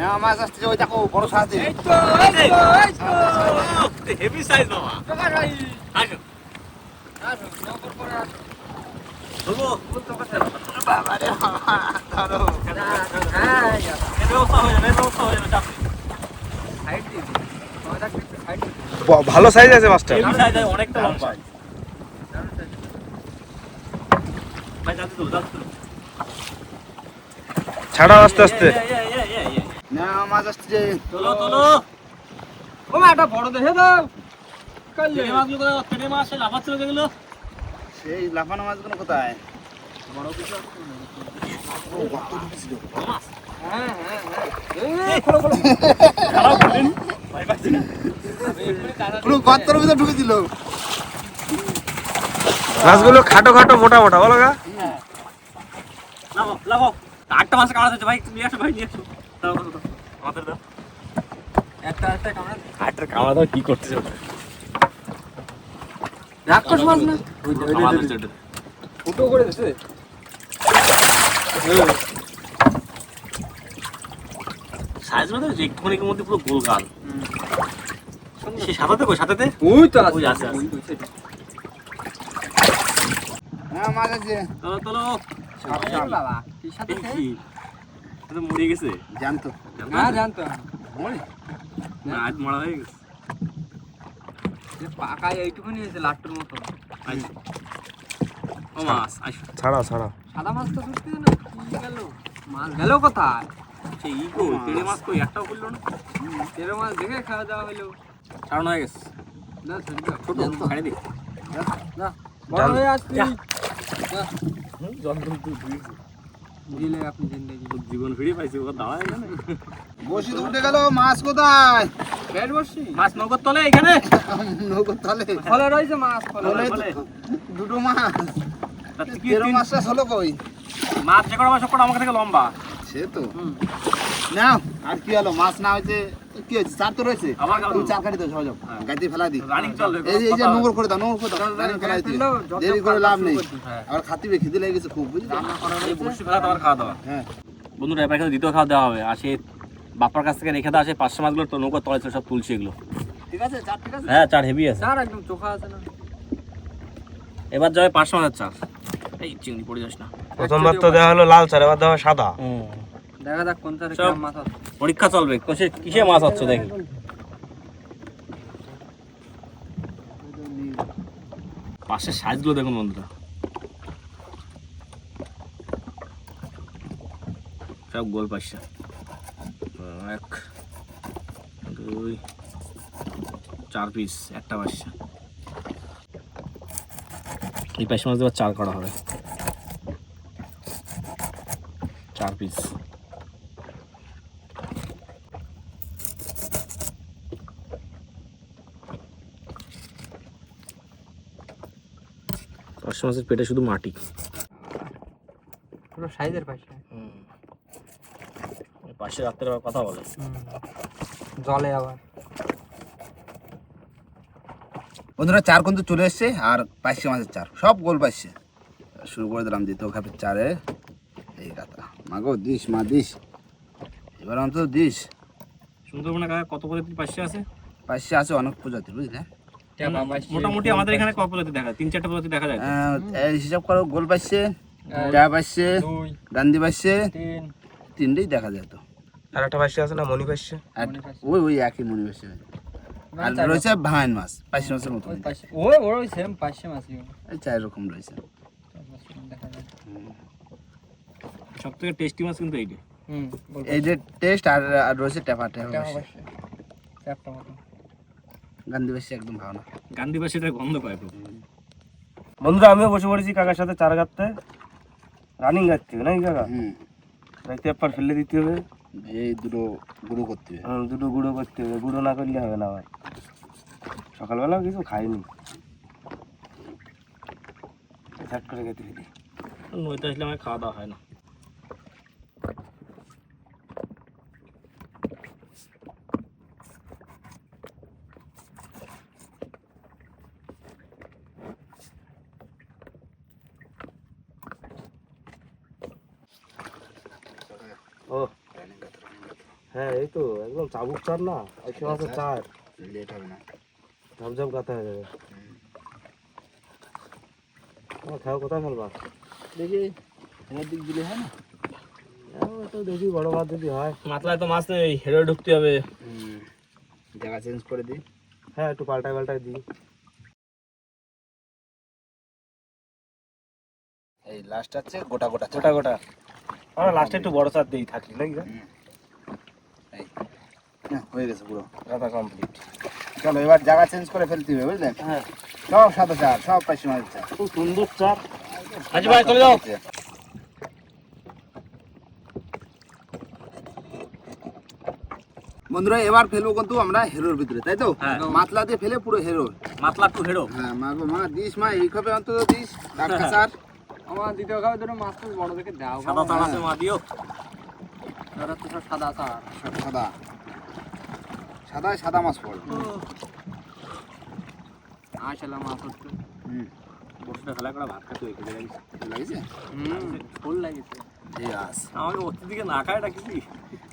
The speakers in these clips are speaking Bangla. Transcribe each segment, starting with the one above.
না মাছ আসছে ওই দেখো বড় সাহায্য এই তো এই তো এই তো। হেভি সাইজ বাবা। টাকা ভাই আসো। আসো নকর করে আসো। ধরবো? বাবা রে ধরো। হ্যাঁ ব্যবস্থা হয়ে যাবে ব্যবস্থা হয়ে চাপ সাইড দিয়ে ভালো সাইজ আছে মাছটা। হেভি সাইজ অনেকটা লম্বা। ভাই ছাড়াও আস্তে আস্তে ইয়ে, ইয়ে, ইয়ে, ইয়ে, ইয়ে। মাছ আসছে। তোলো তোলো। ও মা এটা বড় দেখে দাও। কাল মাছগুলো মাছ লাফাচ্ছিল যেগুলো সেই লাফানো মাছগুলো কোথায়? বড় কিছু হ্যাঁ হ্যাঁ হ্যাঁ। খোলো খোলো। খারাপ করলেন ভাই পাচ্ছি না। পুরো গর্তের ভিতরে ঢুকে দিল। মাছগুলো খাটো খাটো মোটা মোটা। বলো গা। লাগাও আটটা মাছ হচ্ছে। ভাই নিয়ে আসো ভাই নিয়ে আসো। আমাদের দাও একটা একটা কামড়া আটটার কামড়া দাও কি করতেছে রাক্ষস মাছ না ফুটো করে দিছে সাইজ মধ্যে একটুখানির মধ্যে পুরো গোল গাল সে সাদাতে কই সাদাতে ওই তো আছে ওই আছে, তো মাছ আছে তোলো তোলো বাবা কি? এ তো মরে গেছে? জানতো। না জানতো। না, আজ মারা হয়ে গেছে। যে পাকায় এইটুকুনি হয়েছে লাট্টুর মতো। ও মাছ আইসো। ছাড়াও ছাড়াও সাদা মাছ তো ঢুকতে না কি গেল? মাছ গেল কোথায়? সেই ই কই তেড়ে মাছ কই একটাও করল না? তেরো মাছ দেখে খাওয়া দাওয়া হলো ছাড়ানো হয়ে গেছে। না ছেড়ে। ছোট ছাড়ে দি। না বড় হয়ে আসছি যন্ত্রণ তুই দিলে আপনি জিন্দগি। জীবন ফিরে পাইছি ওখানে দাঁড়ায় এখানে। বসি তো উঠে গেল মাছ কোথায়? মাছ নগর তলে এখানে? নৌকো তলে। ফলে রয়েছে মাছ ফলে দুটো তার মাছটা হলো কই? মাছ যে কটা মাছ সব কটা আমাকে থেকে লম্বা। সে তো। হুম। নাও আর কি হলো? মাছ না হয়েছে কি হয়েছে? চার তো রয়েছে। তুমি চার কাটি দাও সহজ হ্যাঁ। গাইতে ফেলা দি। রানিং চল এই যে এই যে নোংর করে দাও নোংর করে দাও। রানিং ফেলা যত দেরি করে লাভ নেই। আবার খাতিবে খিদে লেগে গেছে খুব বুঝলি? রান্না করা এই রয়েছে ফেলা তো আমার খাওয়া দাওয়া। হ্যাঁ। বন্ধুরা এবার কিন্তু দ্বিতীয় খাওয়া দেওয়া হবে। আর সে বাপার কাছ থেকে রেখে দেওয়া আছে পাঁচশো মাছগুলো তো নৌকা তলে ছিল, সব তুলছে এগুলো। ঠিক আছে? চার ঠিক আছে? হ্যাঁ চার হেভি আছে। চার একদম চোখা আছে না। এবার যাবে পাঁচশো মাছের চার। এই চিংড়ি পড়ে যাস না। প্রথমবার তো দেওয়া হলো লাল চার এবার দেওয়া হয় সাদা। দেখা যাক কোন সব- মাছ আছে। পরীক্ষা চলবে। কিসে কিসে মাছ আছে দেখি। পাশের সাইজগুলো দেখুন বন্ধুরা। সব গোল পাশা এক দুই চার পিস একটা পাশা এই পাশে মাছ দেওয়ার চার করা হবে। চার পিস পাঁচশো মাছের পেটে শুধু মাটি। পুরো সাইজের পাশে। পাশে রাত্রে আবার কথা বলে। জলে আবার। বন্ধুরা চার কিন্তু চলে এসছে আর পাঁচশো মাছের চার। সব গোল পাইছে। শুরু করে দিলাম দ্বিতীয় খাপের চারে। এই কথা মাগো দিস মা দিস। এবার অন্তত দিস। সুন্দরবনে কত প্রজাতির পাশে আছে? পাঁচশো আছে অনেক প্রজাতির বুঝলে? মোটামুটি আমাদের এখানে কত প্রজাতি দেখা যায় তিন চারটা প্রজাতি দেখা যায় আহ, হিসাব করো গোল পাইছে ডা পাইছে গান্ধী পাইছে তিন। তিনটেই দেখা যায় তো। আর একটা পাশে আছে না মনি পাইছে। ওই ওই একই মনে পাইছে। আর রয়েছে ভাইন মাছ পাঁচশো মাছের মতো। ওই ওই সেম মাছই। চার রকম রয়েছে। সব থেকে টেস্টি মাছ কিন্তু এইটা। হুম এই যে টেস্ট আর আর রয়েছে টেপা টেপা এটা পাইছে অবশ্যই চারটা মতো গান্ধী পাইছে একদম ভালো না। গান্ধী পাশে গন্ধ পায় খুব বন্ধুরা আমিও বসে পড়েছি কাকার সাথে চার গাঁততে রানিং গাচ্ছে নাকি কাকা? হুম। দেখতে একবার ফেলে দিতে হবে। এই দুটো গুঁড়ো করতে হবে। হুম, দুটো গুঁড়ো করতে হবে। গুঁড়ো না করলে হবে না আবার। সকালবেলাও কিছু খাইনি। ঝাট করে খেতে খেতে নইতে আসলে আমার খাওয়া দাওয়া হয় না ও হ্যাঁ এই তো একদম চাবুক চার না একশো মাসের চার লেট হবে না। ঝমঝম কাতে হয়ে যাবে। আমার খাও কোথায় ফেলবা? দেখি এর দিক দিলে হয় না? তো দেখি বড় মাছ যদি হয়। মাতলায় তো মাছ নেই হেরে ঢুকতে হবে। জায়গা চেঞ্জ করে দিই। হ্যাঁ একটু পাল্টাই পাল্টাই দিই। এই লাস্ট আছে গোটা গোটা। গোটা গোটা। আমরা লাস্টে একটু বড় চার দিই থাকি নাকি? হ্যাঁ, হয়ে গেছে পুরো। গাদা কমপ্লিট চলো এবার জায়গা চেঞ্জ করে ফেলতে হবে বুঝলেন? হ্যাঁ। সব সাদা চার সব পাশে চার। খুব সুন্দর আজি ভাই চলে যাও। বন্ধুরা এবার ফেলব কিন্তু আমরা হেরোর ভিতরে তাই তো? হ্যাঁ। মাতলা দিয়ে ফেলে পুরো হেরো। মাতলা টু হেরো হ্যাঁ মা গো মা দিস মা এই খবে অন্তত দিস। টাটকা স্যার আমার দ্বিতীয় খাবে দুটো মাছ তো বড় দেখে দাও। সাদা আছে মা দিও। সব সাদা সাদা। সাদা সাদা মাছ পড়। আসলে মাছ হচ্ছে। হুম। বসে ফেলা করে ভাত খাতে হয়েছে লাগিছে হুম ফুল আমাকে ওর দিকে না খায় ডাকিছি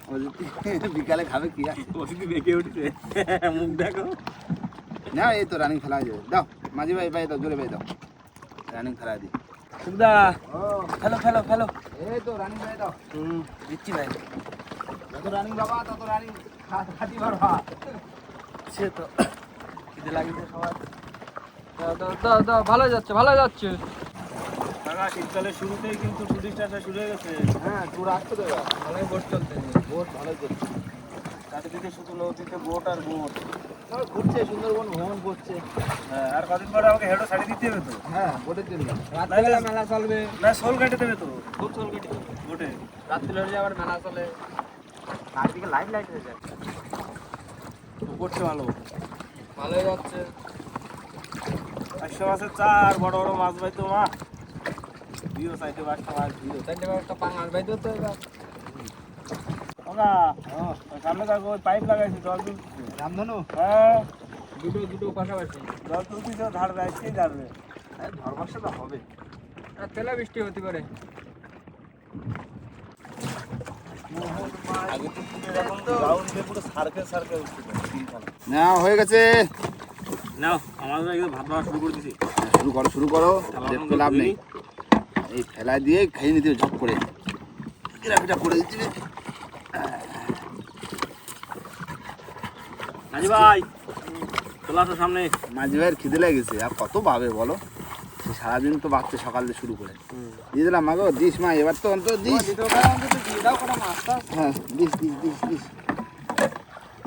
বিকালে খাবে কি বেঁকে উঠেছে। মুখ দেখো। না এই তো রানিং খেলা যাবে দাও মাঝি ভাই ভাই দাও জোরে ভাই দাও। রানিং খেলা ও। ফেলো ফেলো ফেলো। এই তো রানিং ভাই দাও। হুম দিচ্ছি ভাই। যত রানিং বাবা তত রানিং সে তো খিদে লাগিছে সবার। দাও দাও দাও দাও ভালো যাচ্ছে ভালো যাচ্ছে। কাকা শীতকালের শুরুতেই কিন্তু টুরিস্ট আসা শুরু হয়ে গেছে। হ্যাঁ তোর আসতে দেবে ভালোই বোট চলতে বোট ভালোই করছে চারিদিকে শুধু নদীতে বোট আর বোট ঘুরছে সুন্দরবন ভ্রমণ করছে। হ্যাঁ আর কদিন পরে আমাকে হেডো ছাড়ি দিতে হবে তো? হ্যাঁ বোটের জন্য। রাত্রিবেলা মেলা চলবে। না সোল কেটে দেবে তো? খুব চল কেটে বোটে রাত্রিবেলা আবার মেলা চলে। চারদিকে লাইট লাইট হয়ে যায় করছে ভালো। ভালোই যাচ্ছে। একশো মাসের চার বড় বড় মাছ পাই তো মা। দিও চাইতে পাঁচটা মাছ দিও। চারটে একটা পাঙাশ বাইতে তো এবার। ওই সামনে ওই পাইপ লাগাইছি জল তুলছে রামধনু? হ্যাঁ। দুটো দুটো পাশাপাশি। জল তুলছিস ধার যাইতেই যাবে ধর্মাসা তো হবে। আর তেলা বৃষ্টি হতে পারে আগে তো পুরো এরকম গ্রাউন্ড দিয়ে পুরো সার্কেল সার্কেল ছিল তিনখানা না হয়ে গেছে। নাও আমাদের একদম ভাত খাওয়া শুরু করে দিছি। শুরু করো শুরু করো দেখতে লাভ নেই। এই ফেলা দিয়ে খেয়ে নিতে ঝপ করে। গ্রাফিটা করে দিচ্ছি আজি ভাই চলে আসো সামনে। মাঝি ভাইয়ের খিদে লেগেছে আর কত পাবে বলো? সারাদিন তো বাচ্চা সকাল দিয়ে শুরু করে। দিয়ে দিলাম মাগো দিস মা এবার তো অন্তত দিস। হ্যাঁ দিস দিস দিস দিস।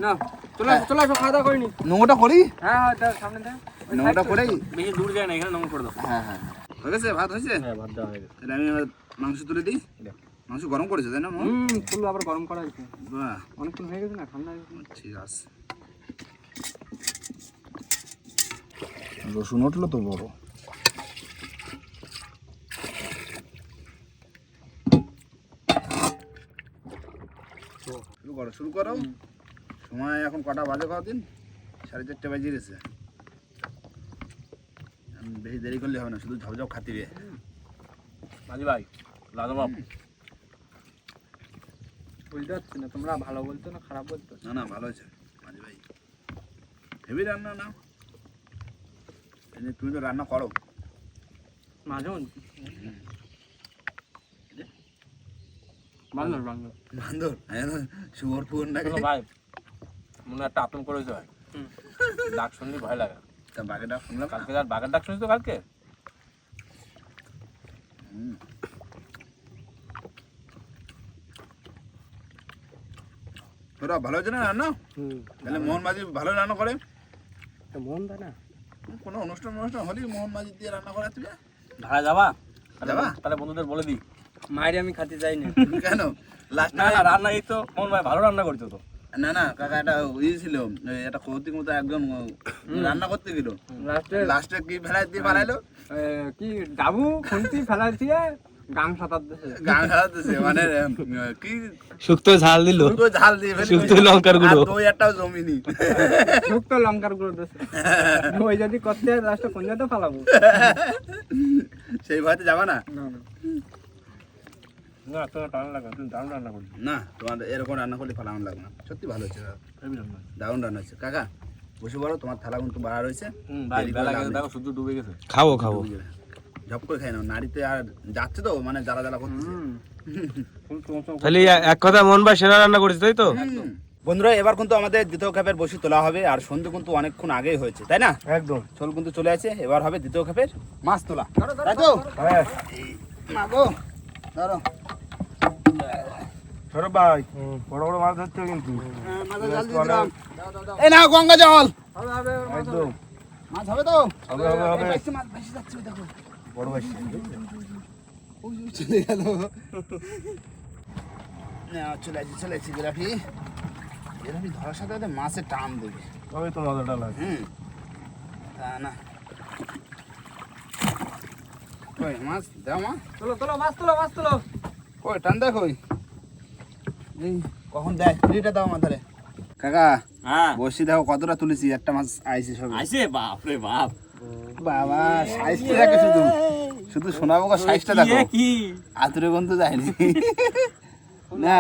না চলে আসো চলে আসো খাওয়া দাওয়া করিনি নোংরটা করি হ্যাঁ হ্যাঁ সামনে নোংরটা side তো। করেই? বেশি দূর যায় না এখানে নমন করে দাও। হ্যাঁ হ্যাঁ হ্যাঁ। গেছে? ভাত হয়েছে? হ্যাঁ ভাত দেওয়া হয়ে গেছে। তাহলে আমি এবার মাংস তুলে দিই। মাংস গরম করেছে তাই না মা? হুম ফুল আবার গরম করা হয়েছে। বাহ। অনেকক্ষণ হয়ে গেছে না ঠান্ডা হয়ে গেছে। ঠিক আছে। রসুন উঠল তো বড়। শুরু করো শুরু করো। সময় এখন কটা বাজে দিন? সাড়ে চারটে বাজে গেছে। বেশি দেরি করলে হবে না শুধু ঝপঝপ খাতিবে। আজি ভাই লাজবাব বুঝতে পারছি না তোমরা ভালো বলছো না খারাপ বলছো? না না ভালো আছে মাঝি ভাই। হেভি রান্না না? তুমি তো রান্না করো। মাঝে বাংলার বাংলা বান্দর শুয়োর ফুয়োর না ভাই মনে একটা আতঙ্ক করেছে ভাই। ডাক শুনলে ভয় লাগে। তা বাঘেটা শুনলাম। না। কালকে আর বাঘের ডাক শুনিস তো কালকে তোরা ভালো হয়েছে না রান্না? হুম। তাহলে মোহন মাঝি ভালো রান্না করে। মন দেয় না? কোনো অনুষ্ঠান অনুষ্ঠান হলেই মোহন মাঝি দিয়ে রান্না করা তুই ভাড়া যাবা? যাবা? তাহলে বন্ধুদের বলে দিই। মায়ের আমি খাতে যাই না কেন? লাস্ট না না রান্না এই তো মন ভাই ভালো রান্না করছ তো। না না কাকা একটা ইয়ে ছিল একটা কৌতিক মতো একজন রান্না করতে গেল। লাস্টে লাস্টে কি ফেলাই দিয়ে পালাইলো? কি ডাবু খুন্তি ফেলা দিয়ে গান মানে কি শুক্তো ঝাল দিল। ঝাল দিয়ে ফেলি শুধু লঙ্কার গুঁড়ো। আর একটাও জমিনি। শুক্তো লঙ্কার গুঁড়ো ওই যদি করতে হয় লাস্টে কোন জায়গাতে ফালাবো। সেই ভয়তে যাবা না না। না না তোর টানা লাগা তুই দারুণ রান্না করছিস না তোমার এরকম রান্না করলে ফালানো লাগবে না। সত্যি ভালো হচ্ছে দারুণ রান্না হচ্ছে। কাকা বসে পড়ো তোমার থালা কিন্তু বাড়া রয়েছে। বেলা। দেখো সূর্য ডুবে গেছে। খাব খাব। ঝপ করে খাই নাও নারীতে আর যাচ্ছে তো মানে জ্বালা জ্বালা চমচম তাহলে এক কথা মন ভাই সেরা রান্না করেছি তাই তো? বন্ধুরা এবার কিন্তু আমাদের দ্বিতীয় খাপের বসি তোলা হবে আর সন্ধে কিন্তু অনেকক্ষণ আগেই হয়েছে তাই না? একদম। ছোল কিন্তু চলে আছে এবার হবে দ্বিতীয় খাপের মাছ তোলা। তাই তো হ্যাঁ মাগো ধরো। সৌরভ ভাই বড় বড় মাছ ধরছে কিন্তু। এই নাও গঙ্গা জল। একদম মাছ হবে। তো? হবে হবে হবে। মাছ বেশি যাচ্ছে দেখো। বড় ভাই ওই চলে গেল। না চলে আসি চলে আসি গ্রাফি গ্রাফি ধরার সাথে সাথে মাছের টান দেবে। তবে তো মজাটা লাগে হুম। তা না। কই মাছ দাও মা। তোলো তোলো মাছ তোলো মাছ তোলো। কই টান দেখ কখন দেয়? ফ্রিটা দাও মাথারে কাকা হ্যাঁ। বসি দেখো কতটা তুলেছি একটা মাছ আইছে সব। আইছে? বাপ রে বাপ। বাবা সাইজটা দেখো শুধু। শুধু শোনাবো সাইজটা দেখো। কি আতুরে গন্ধ যায়নি। না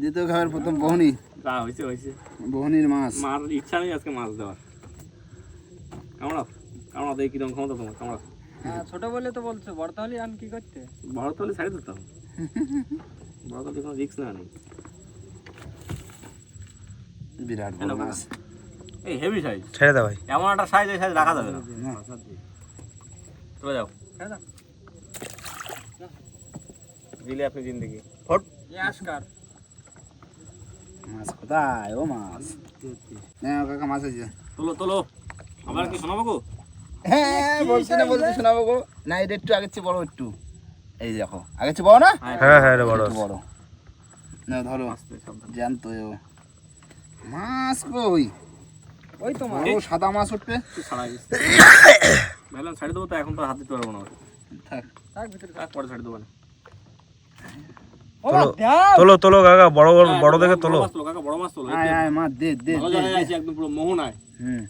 দ্বিতীয় খাবার প্রথম বহনি। যা হয়েছে হয়েছে বহনির মাছ। মার ইচ্ছা নেই আজকে মাছ দেওয়ার। কামড়াও কামড়াও দেখি কীরকম ক্ষমতা তোমার? কামড়াও হ্যাঁ, ছোট বলে তো বলছো। বড় তাহলে আন কি করতে? বড় তলে ছাড়ি দিতাম। বড় তলে কোনো রিক্স না নেই। বিরাট বড় মাছ। এই হেভি সাইজ ছেড়ে দে ভাই। এমন একটা সাইজ এই সাইজ রাখা যাবে না। না। চলে যাও। হ্যাঁ না দিলে আপনি জিন্দগি। আসকার মাছ কোথায়? ও মাছ। না কাকা মাছ আছে। তোলো তোলো। আবার কি শোনাবো গো? হ্যাঁ বলছি না বলছি শোনাবো গো। না এটা একটু আগের চেয়ে বড় একটু। এই দেখো। আগের চেয়ে বড় না? হ্যাঁ হ্যাঁ। বড় একটু বড়। না ধরো জ্যান্ত মাছ কই? ওই তো মাছ। বড় সাদা মাছ উঠবে। ছাড়াই গেছে। ভাবলাম ছাড়ি দেবো তো এখন তো হাত দিতে পারব না থাক। থাক ভিতরে থাক, পরে ছাড়ি দেবো না। তোলো তোলো কাকা বড় বড় বড় দেখে তোলো। বড় মাছ তোলো কাকা বড় মাছ তোলো আয় আয় মাছ দে দে একদম পুরো মোহনায়। হুম।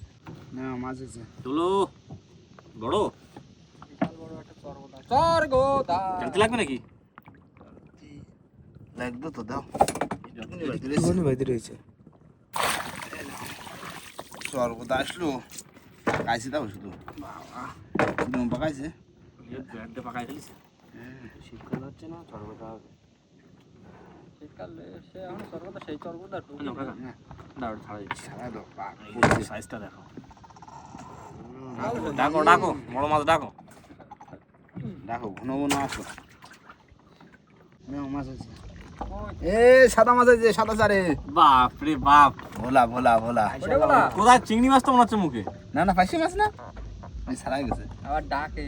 না মাছ আছে। তোলো। বড়। চর গো জানতে লাগবে নাকি? লাগবে তো দাও। বাইতে রয়েছে। সর্বদা আসলো। পাকাইছে দাও শুধু। বাবা পাকাইছে? পাকাই ফেলিস শীতকাল হচ্ছে না সর্বদা শীতকালে সে এখন সর্বদা সেই কাকা। না দাও ছাড়া দিচ্ছি। সারা দাও সাইজটা দেখো। ডাকো ডাকো বড় মাছ ডাকো। দেখো ঘন ঘন আসো মাছ আছে। এ সাদা মাছ আছে সাদা চারে। বাপ রে বাপ। ভোলা ভোলা ভোলা। কোথায় চিংড়ি মাছ তো মনে হচ্ছে মুখে? না না পাইছি মাছ না? সারাই গেছে। আবার ডাকে।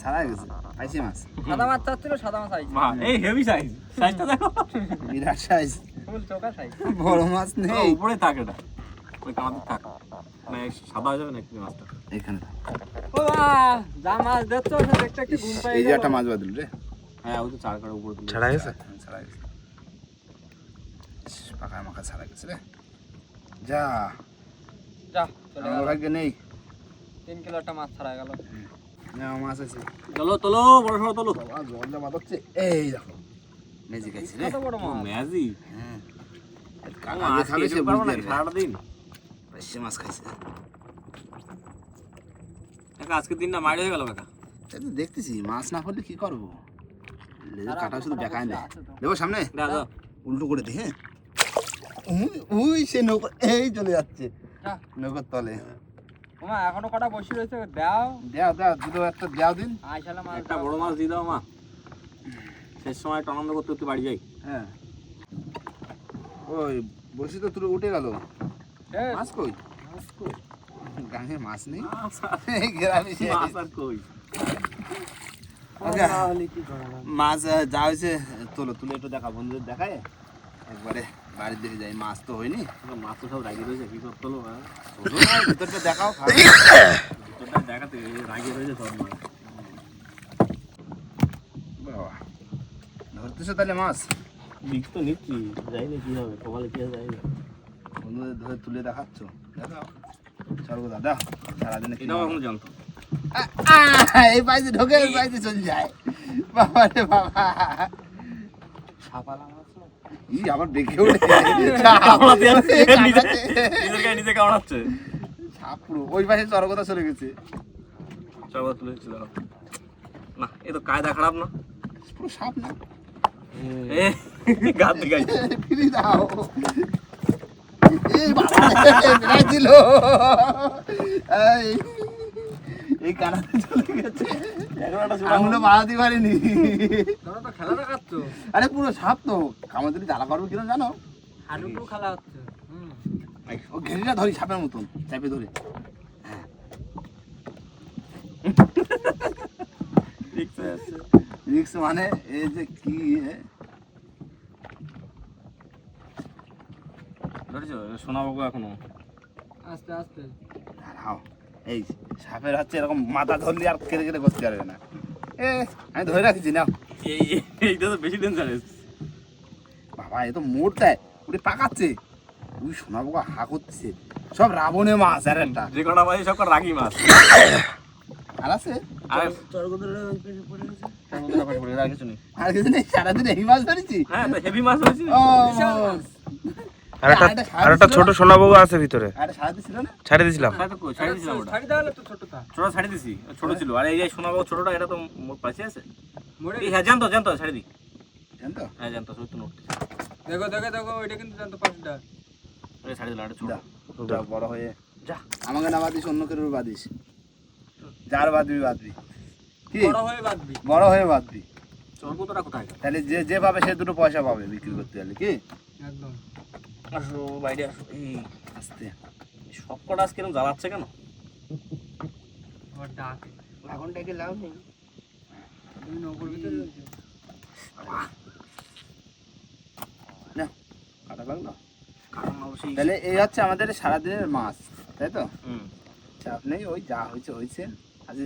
সারাই গেছে। পাইছি মাছ। সাদা মাছ চাচ্ছিল সাদা মাছ আইছে। বাহ এই হেভি সাইজ সাইজটা দেখো। বিরাট সাইজ ফুল চোখা সাইজ বড় মাছ নেই। উপরে থাক থাক। মানে সাদা হয়ে যাবে না একটু মাছটা? এখানে ও যা মাছ দেখছ সে একটু ঘুম পাই এই যে একটা মাছ বাদল রে। হ্যাঁ ওই তো চার কাটার উপরে ছাড়া গেছে? ছাড়া গেছে। পাকা মাখা ছাড়া গেছে রে। যা। যা চলে গেল। ভাগ্যে নেই। তিন কিলো একটা মাছ ছাড়া গেল। না মাছ আছে। চলো তোলো বড় সড়ো তোলো। বাবা জল যা বাঁধাচ্ছে এই দেখো রে। বড় মাছ। ম্যাজি হুম ও, কাকা খাবে সে যেতে পারব বুঝতে নাকি পারবে। সারাটা দিন? পাইছে মাছ খাইছে। কাকা আজকের দিনটা মাইর হয়ে গেল কাকা এই তো দেখতেছি মাছ না পড়লে কি করব? কাটা শুধু দেখায় না দেবো সামনে? উল্টো করে দি হ্যাঁ? উই- সে নৌকো এই চলে যাচ্ছে। নৌকোর তলে। মা এখনও কটা বসে রয়েছে? দাও। দেও দেও দুটো একটা দেও দিন। আইসালা মাছ একটা বড় মাছ দিয়ে দাও মা। শেষ সময় একটু আনন্দ করতে করতে বাড়ি যাই। হ্যাঁ। ওই বসি তো তুলে উঠে গেল। শেষ। মাছ কই? গাঙে মাছ নেই? গ্রামে মাছ আর কই? মাছ যা হয়েছে তোলো তুলে একটু দেখা বন্ধুদের দেখায়। একবারে বাড়ির দিকে যাই মাছ তো হয়নি। মাছ তো সব রাগি রয়েছে কি করতে হলো হ্যাঁ ভিতরটা দেখাও খাও। ভিতরটা দেখাতে রাগি রয়েছে সব মাছ বাবা ধরতেছো তাহলে মাছ? দিক তো নিচ্ছি যাই না কি হবে কপালে কি যাই না। বন্ধুদের ধরে তুলে দেখাচ্ছ? সর্বদা দাও সারাদিনে এটাও এখনও জানতো এই পাইতে ঢোকে এই পাইতে চলে যায়। বাবা রে বাবা। ই আবার বেঁকে ওঠে। নিজের গায়ে নিজে কামড়াচ্ছে ওই পাশে চরকতা চলে গেছে। চলো তুলে দাঁড়াও। না এ তো কায়দা খারাপ না। পুরো সাপ না? এ গাছ ফিরি দাও। এই এই এই কানাতে চলে গেছে। আঙুলে বাড়াতে পারিনি। তোমরা তো? আরে পুরো সাপ তো। কামাতুরি জ্বালা করবে কিরম জানো? হাডুডু খেলা হচ্ছে ও ঘেরিটা ধরি সাপের মতন চাপে ধরে। হ্যাঁ। রিক্স মানে এই যে কি এ, ধরেছো শোনাবো এখনও। আস্তে আস্তে। দাঁড়াও। এই সাপের হচ্ছে এরকম মাথা ধরলি আর কেটে কেটে করতে পারবে না। এ আমি ধরে রাখছি না এই এই- এইটা তো বেশি ডেঞ্জারাস বাবা এ তো মোড়টায় উঠে পাকাচ্ছে উই সোনা পোকা হা করছে সব রাবণে মাছ আর একটা। যে কটা বাজে সব কটা রাগি মাছ। আর আছে? আর কিছু নেই। আর কিছু নেই সারাদিন এই মাছ ধরেছি। হ্যাঁ হেভি মাছ ও আর একটা আর একটা ছোট সোনা বউ আছে ভিতরে। ছাড়ে দিছিলাম। ওটা। ছাড়ি দেওয়ালে তো ছোটটা। ছোট ছাড়ি দিছি ছোট ছিল। আর এই যে শোনাবো ছোটটা এটা তো মোর পাশে আছে। এই হ্যাঁ জানতো জানতো ছাড়ি দি। জান হ্যাঁ জানতো সত্য নোট। দেখো দেখো দেখো ওইটা কিন্তু জানতো পাঁচটা। ওই ছাড়ি দিলাম এটা ছোট। যা যা। বড় হয়ে। যা। আমাকে না বাদিস অন্য কেউ বাদিস যার বাদবি বাদবি কি? বড় হয়ে বাঁধবি। বড় হয়ে বাদবি কতটা কোথায়? তাহলে যে যে পাবে সে দুটো পয়সা পাবে বিক্রি করতে গেলে কি? একদম। আসো বাইরে আসো। এই আস্তে। সব কটা আজকে এরকম জ্বালাচ্ছে কেন? ডাক। এখন ডেকে লাভ নেই। তুমি ভিতরে না কাটা লাগল তাহলে এই হচ্ছে আমাদের সারাদিনের মাছ তাই তো? হুম। চাপ নেই ওই যা হয়েছে হয়েছে। আজ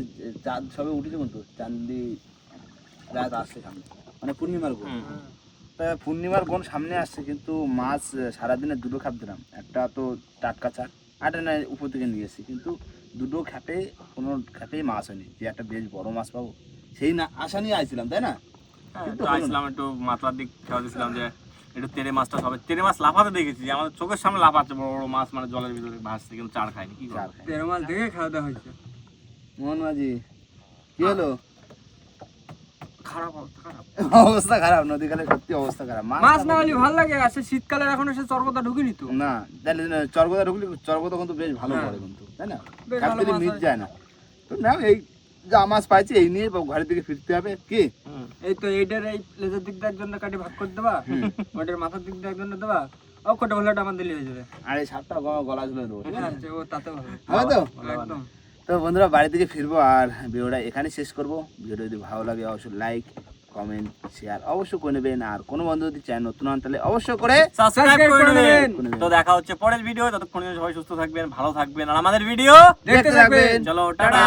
চাঁদ সবে উঠেছে কিন্তু চান্দি রাত আসছে সামনে। মানে পূর্ণিমার গুণ। তা পূর্ণিমার গুণ সামনে আসছে কিন্তু মাছ সারাদিনে দুটো খাপ দিলাম একটা তো টাটকা চাক আর না উপর থেকে নিয়ে এসেছি। কিন্তু দুটো খাপে কোনো খাপেই মাছ হয়নি। যে একটা বেশ বড় মাছ পাবো সেই না আশা নিয়ে আইছিলাম তাই না? হলো না। আসলাম একটু মাতলার দিক খেয়াল দিয়েছিলাম যে একটু তেরে মাছটা সবে তেরে মাছ লাফাতে দেখেছি। আমাদের চোখের সামনে লাফাচ্ছে বড় বড় মাছ মানে জলের ভিতরে ভাসছে কিন্তু চার খায়নি। কি চার। তেরো মাস দেখে খাওয়া দাওয়া হয়েছে। মোহন মাঝি কি হলো? খারাপ অবস্থা খারাপ। অবস্থা খারাপ সত্যি অবস্থা খারাপ। মাছ না হলে ভালো লাগে আর সে শীতকালে এখন এসে চর্বতা ঢুকিনি তো। না তাহলে চরগোদা ঢুকলি চরগোদা কিন্তু বেশ ভালো হ্যাঁ। পড়ে কিন্তু তাই না? কাকতলি মিট যায় না। তো না এই যা মাছ পাইছি এই নিয়ে ঘরের দিকে ফিরতে হবে। কি? এই তো এইটার এই লেজের দিক দিয়ে একজনটা কাটি ভাগ করে দেবা ওটার মাথার দিক দিয়ে একজনটা দেবা ও কোটা হলে আমার দিলে হয়ে যাবে। আর এই সাপটা গ- গলা ঝুলে দেবো ঠিক আছে? ও তাতে ভালো। হবে তো? একদম। তো বন্ধুরা বাড়ি থেকে ফিরবো আর ভিডিওটা এখানে শেষ করব। ভিডিও যদি ভালো লাগে অবশ্যই লাইক কমেন্ট শেয়ার অবশ্যই করে নেবেন। আর কোনো বন্ধু যদি চ্যানেল নতুন হন তাহলে অবশ্যই করে সাবস্ক্রাইব করে নেবেন। তো দেখা হচ্ছে পরের ভিডিও ততক্ষণ সবাই সুস্থ থাকবেন ভালো থাকবেন। আর আমাদের ভিডিও দেখতে থাকবেন। চলো টাটা।